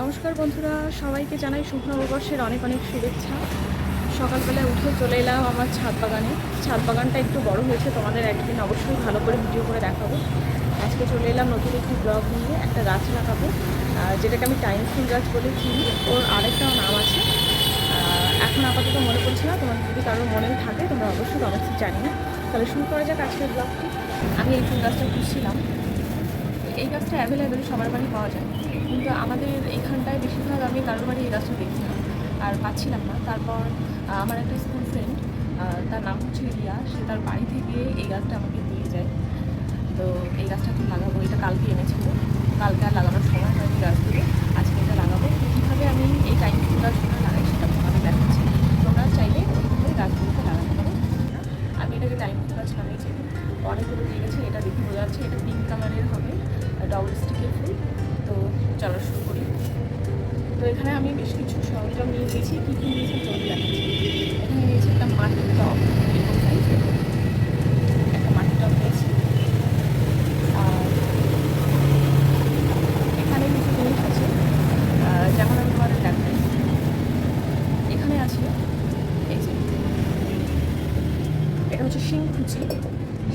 নমস্কার বন্ধুরা, সবাইকে জানাই শুভ নববর্ষের অনেক অনেক শুভেচ্ছা। সকালবেলায় উঠে চলে এলাম আমার ছাদ বাগানে। ছাদ বাগানটা একটু বড় হয়েছে, তোমাদের একদিন অবশ্যই ভালো করে ভিডিও করে দেখাবো। আজকে চলে এলাম নতুন একটি ব্লগ নিয়ে, একটা গাছ লাগাবো যেটাকে আমি টাইম ফুল গাছ বলে চিনি। ওর আরেকটাও নাম আছে। এখন আপাতত মনে পড়ছে না তোমার যদি কারোর মনে থাকে, তোমরা অবশ্যই অবশ্যই জানি না তাহলে শুরু করা যাক আজকের ব্লগটি আমি এই ফুল গাছটা খুঁজছিলাম। এই গাছটা অ্যাভেলেবেল সবার বাড়ি পাওয়া যায়। কিন্তু আমাদের এখানটায় বেশিরভাগ আমি কারোর বাড়ি এই গাছটা দেখছিলাম আর পাচ্ছিলাম না। তারপর আমার একটা স্কুল ফ্রেন্ড তার নাম হচ্ছে রিয়া। সে তার বাড়ি থেকে এই গাছটা আমাকে দিয়ে যায়। তো এই গাছটা এখন লাগাবো। এটা কালকে এনেছিল। কালকে আর লাগানোর সময় হয়নি গাছগুলো। আজকে এটা লাগাবো। তো কীভাবে আমি এই টাইম গাছগুলো লাগাই সেটা তোমাদের দেখাচ্ছি। তোমরা চাইলে এইভাবে গাছগুলোকে লাগাতে পারো। আমি এটাকে টাইম গাছ লাগাইছি অনেকগুলো দিয়ে গেছে। এটা দেখে বোঝা যাচ্ছে এটা পিঙ্ক কালারের হবে। ডবল স্টিকের ফুল তো চলো শুরু করি। তো এখানে আমি বেশ কিছু সরঞ্জাম নিয়ে গেছি কী কী নিয়েছি চলতে দেখাচ্ছি। এখানে নিয়েছি একটা মাটির সাইজের একটা মাটির টব নিয়েছি। আর এখানে কিছু জিনিস আছে যেমন আমি তোমাদের দেখাই। এখানে আছে, এই যে, এটা হচ্ছে শিংকুচি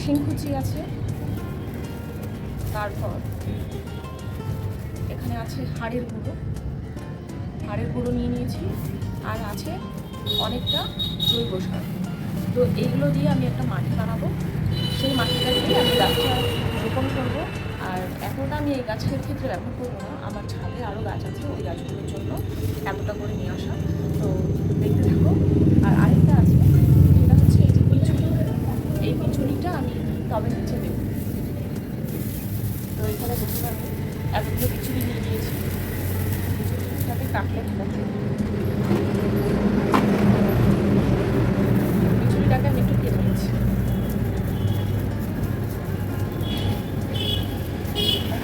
শিংকুচি আছে, তারপর এখানে আছে হাড়ের গুঁড়ো। হাড়ের গুঁড়ো নিয়ে নিয়েছি। আর আছে অনেকটা জৈব সার। তো এইগুলো দিয়ে আমি একটা মাটি বানাবো। সেই মাটিটা দিয়ে আমি গাছটা রোপণ করব। আর এতটা আমি এই গাছের ক্ষেত্রে ব্যবহার করব না। আমার ছাদে আরও গাছ আছে, ওই গাছগুলোর জন্য এতটা করে নিয়ে আসা। তো দেখতে থাকো।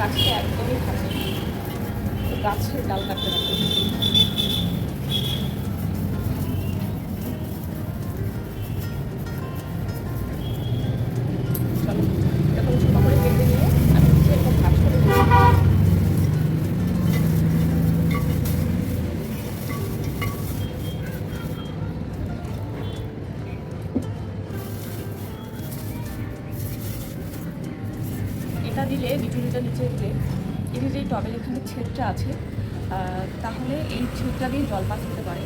গাছটা একদমই ভালো গাছের ডাল কাটতে হবে ছেদটা আছে। তাহলে এই ছেদটা দিয়ে জল পাস হতে পারে।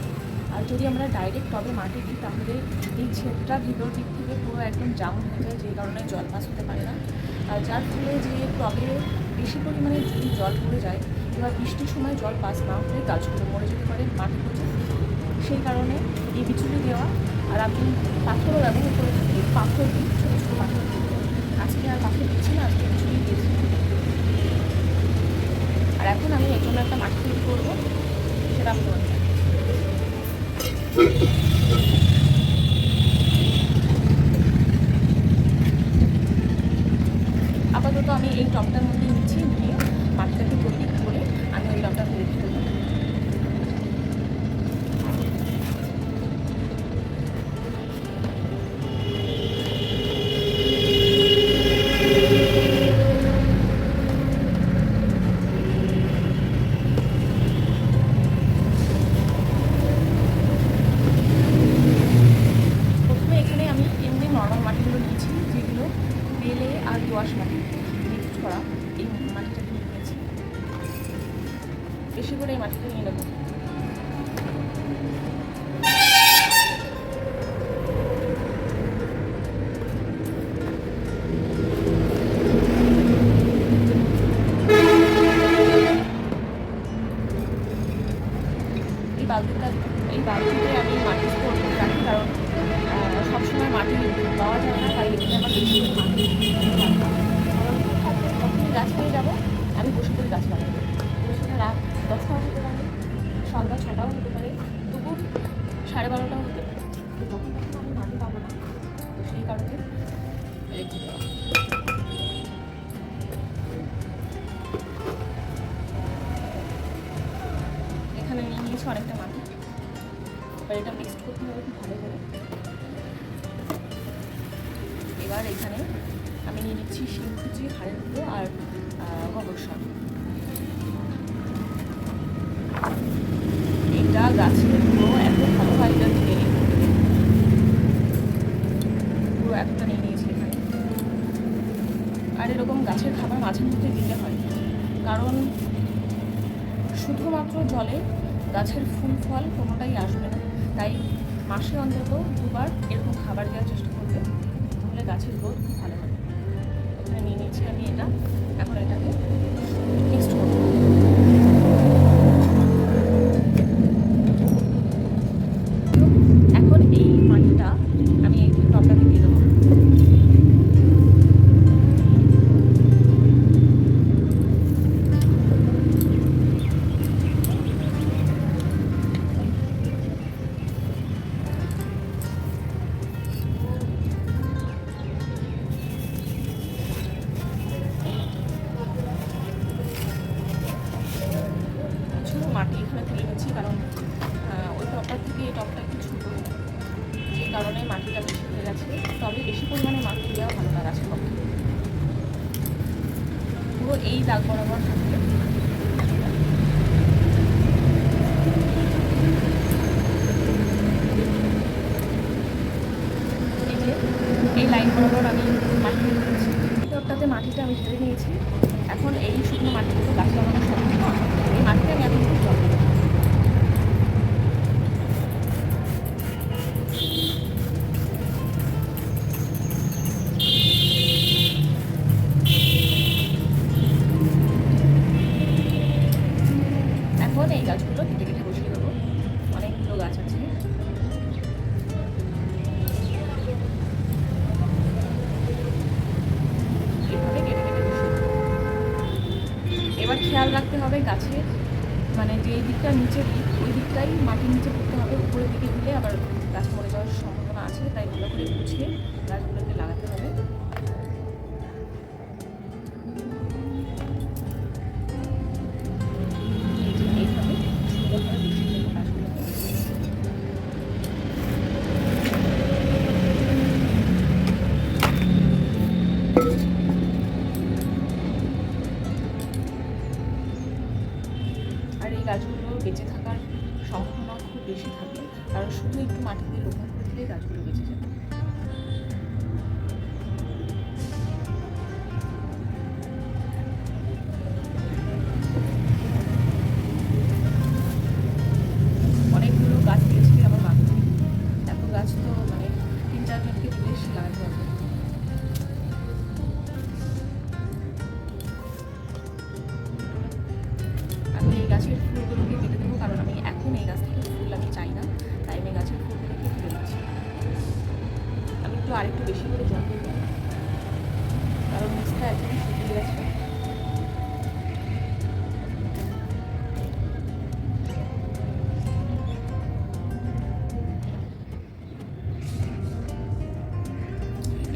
আর যদি আমরা ডাইরেক্ট টবে মাটি দিই, তাহলে এই ছেদটা ভিতর দিক থেকে পুরো একদম জাম হয়ে যায়, যে কারণে জল পাস হতে পারে না। আর যার ফলে যে টবে বেশি পরিমাণে যদি জল পড়ে যায় এবার বৃষ্টির সময় জল পাস না হলে গাছগুলো মরে যেতে পারে, মাটি পচে সেই কারণে এই বিচুলি দেওয়া, আর আমি পাথরও ব্যবহার করে থাকি পাথর দিই ছোটো ছোটো পাথর আজকে আর পাথর দিচ্ছি না, আজকে বিচুলি দিয়েছি। এখন আমি এর জন্য একটা মাটি তৈরি করব। সেটা আপাতত আমি এই টপটার মধ্যে নিচ্ছি, নিয়ে মাটিটাকে বেশি করে এই মাটিটা নিয়ে নেব বালতিটা এই বালতিতে আমি মাটি রাখি, কারণ সবসময় মাটি পাওয়া যায় না, তাই এখানে আমার বেশি করে মাটি রাখা। গাছ পেয়ে যাব, আমি বসে করে গাছ লাগাবো সেটা রাত দশটাও হতে পারে, সন্ধ্যা ছটাও হতে পারে, দুপুর সাড়ে বারোটাও হতে পারে। তো তখন আমি মাটি পাবো না। তো সেই কারণে রেখে দেওয়া এখানে নিয়ে নিয়েছি অনেকটা মাটি। এবার এটা মিক্স করতে হবে খুব ভালো করে। এবার এখানে আমি নিয়ে নিচ্ছি শিমকুচি হাড়ের গুঁড়ো আর গোবর সার। এটা গাছের পুরো এত ভালো হয় এটা পুরো একটা নিয়ে নিয়েছি এখানে। আর এরকম গাছের খাবার মাঝে মধ্যে দিতে হয়। কারণ শুধুমাত্র জলে গাছের ফুল, ফল কোনোটাই আসবে না। তাই মাসে অন্তত দুবার এরকম খাবার দেওয়ার চেষ্টা করবে তাহলে গাছের গ্রোথ খুব ভালো হবে। এখানে নিয়ে নিয়েছি আমি এটা। এখন এটাকে পুরো এই দাগ বরাবর এই লাইন বরাবর আমি মাটি নিয়েছি। মাটিটা আমি নিয়েছি। এখন এই শুকনো মাটিগুলো গাছগুলো কেটে বসিয়ে দেবো। অনেকগুলো গাছ আছে। এভাবে এবার খেয়াল রাখতে হবে গাছের মানে যে দিকটা নিচে দিক ওই দিকটাই মাটির নিচে পড়তে হবে। উপরের দিকে দিলে আবার গাছ মরে যাওয়ার সম্ভাবনা আছে, তাই ভালো করে গুছিয়ে গাছগুলোকে লাগাতে হবে। বেঁচে থাকার সম্ভাবনা খুব বেশি থাকে কারণ শুধু একটু মাটিতে রোপণ করে দিলে গাছগুলো বেঁচে যাবে। অনেকগুলো গাছ একটু আরেকটু বেশি করে জল দেবো। কারণ নিচটা একদমই শুকিয়ে গেছে।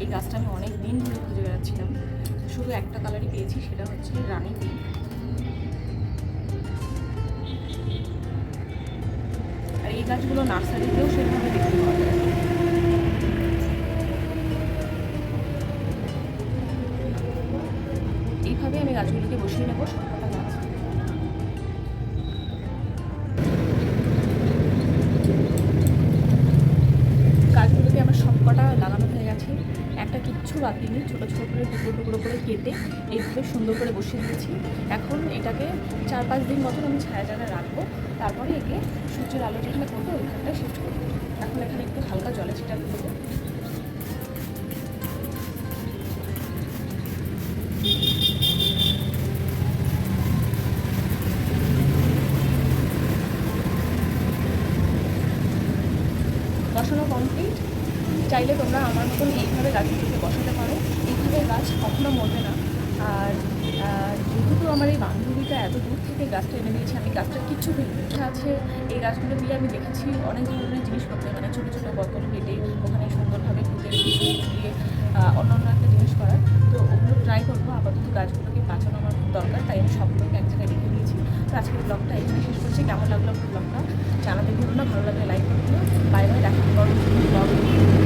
এই গাছটা আমি অনেক দিন ধরে খুঁজে বেড়াচ্ছিলাম। শুধু একটা কালারই পেয়েছি, সেটা হচ্ছে রানী আর এই গাছগুলো নার্সারিতেও সেভাবে দেখতে পাওয়া যায়। এইভাবে আমি গাছগুলিকে বসিয়ে নেব। গাছগুলোকে আমার সবকটা লাগানো হয়ে গেছে। একটা কিচ্ছু বাকি নেই ছোটো ছোটো করে, টুকরো টুকরো করে কেটে এইভাবে সুন্দর করে বসিয়ে দিয়েছি। এখন এটাকে চার পাঁচ দিন মতন আমি ছায়া জায়গায় রাখব। তারপরে একে সূর্যের আলো যেখানে করব ওইখানটায় শিফট করব। এখন এখানে একটু হালকা জলে ছিটা দেবো। বসানো কমপ্লিট চাইলে তোমরা আমার মতন এইভাবে গাছগুলোকে বসাতে পারো। এইভাবে গাছ কখনো মরবে না। আর যেহেতু আমার এই বান্ধবীটা এত দূর থেকে গাছটা এনে দিয়েছে আমি গাছটা কিচ্ছু ইচ্ছা আছে, এই গাছগুলো দিয়ে আমি দেখেছি অনেক ধরনের জিনিসপত্র মানে ছোটো ছোটো বোতল কেটে ওখানে সুন্দরভাবে ফুটে দিয়ে অন্য অন্য একটা জিনিস করার। তো ওগুলো ট্রাই করব। আপাতত গাছগুলোকে বাঁচানো আমার খুব দরকার, তাই আমি সবগুলোকে এক তো আজকের ব্লগটা এই শেষ করছি কেমন লাগল ব্লগটা জানাতে ভুলো না, ভালো লাগলে লাইক করতে বাই বাই দেখা ব্লগ